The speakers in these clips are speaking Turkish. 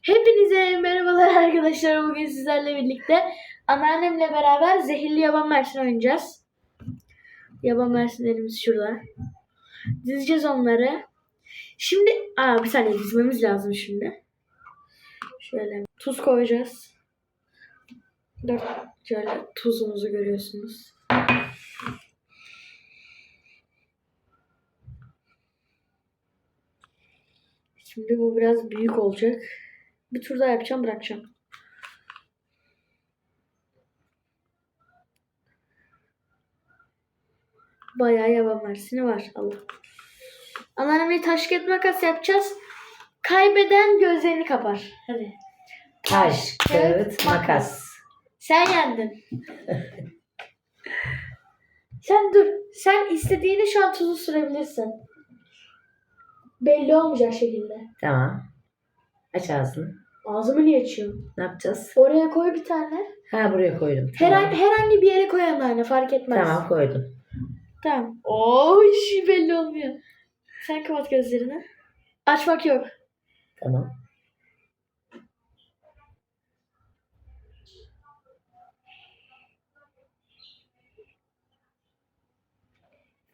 Hepinize merhabalar arkadaşlar. Bugün sizlerle birlikte anneannemle beraber zehirli yaban mersin oynayacağız. Yaban mersinlerimiz şurada. Dizeceğiz onları. Şimdi aa bir saniye dizmemiz lazım şimdi. Şöyle tuz koyacağız. Dört şöyle tuzumuzu görüyorsunuz. Şimdi bu biraz büyük olacak. Bir tur daha yapacağım bırakacağım. Bayağı yaban mersini var. Allah. Anneannemle taş kağıt makas yapacağız. Kaybeden gözlerini kapar. Hadi. Taş, kağıt, makas. Sen yendin. Sen dur. Sen istediğini şu an tuzu sürebilirsin. Belli olmayacak şekilde. Tamam. Aç ağzını. Ağzımı niye açıyorum? Ne yapacağız? Oraya koy bir tane. Ha buraya koydum. Tamam. Herhangi, bir yere koy anneanne fark etmez. Tamam koydum. Tamam. Oo işi belli olmuyor. Sen kapat gözlerini. Açmak yok. Tamam.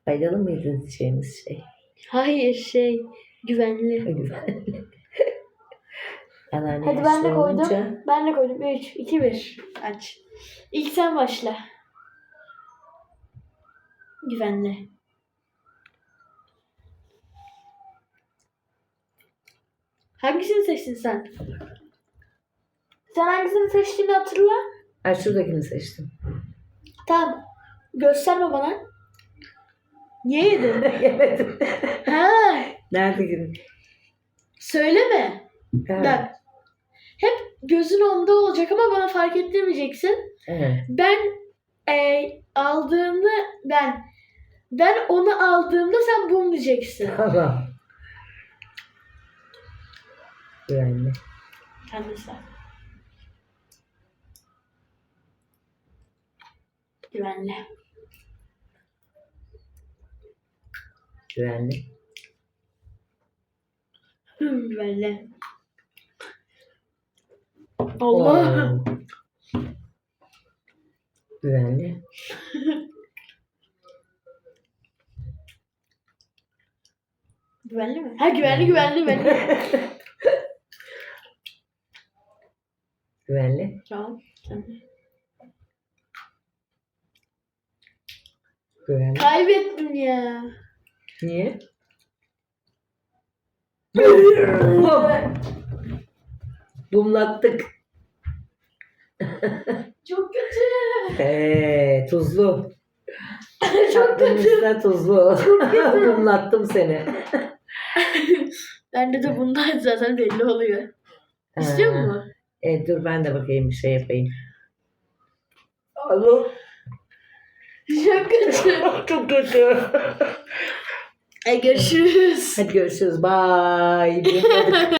Faydalı mıydı diyeceğimiz şey? Hayır şey güvenli. Güzel. Anneanne Hadi ben de koydum. olunca Ben de koydum. 3, 2, 1. Aç. İlk sen başla. Güvenli. Hangisini seçtin sen? Sen hangisini seçtiğini hatırla. Ha, şuradakini seçtim. Tamam. Gösterme bana. Niye yedin? Yemedim. ha, Nerede gidin? söyleme. Bak. Hep gözün onda olacak ama bana fark ettirmeyeceksin. evet. Ben e, aldığımda ben ben onu aldığımda sen bum diyeceksin. Tamam. Güvenli. Sen de sen. Güvenli. Güvenli. Hı, Güvenli. Allah. Oo. Güvenli. Güvenli mi? Ha güvenli güvenli güvenli. Güvenli. tamam. Güvenli. Kaybettim ya. Niye? Bumlattık. Çok kötü. Ee, tuzlu. Çok kötü. Tatlımızda tuzlu. Bumlattım seni. Bende de bundan zaten belli oluyor. İstiyor Ha. musun? E, dur ben de bakayım bir şey yapayım. Alo. Çok kötü. Çok kötü. E görüşürüz. Hadi görüşürüz. Bye.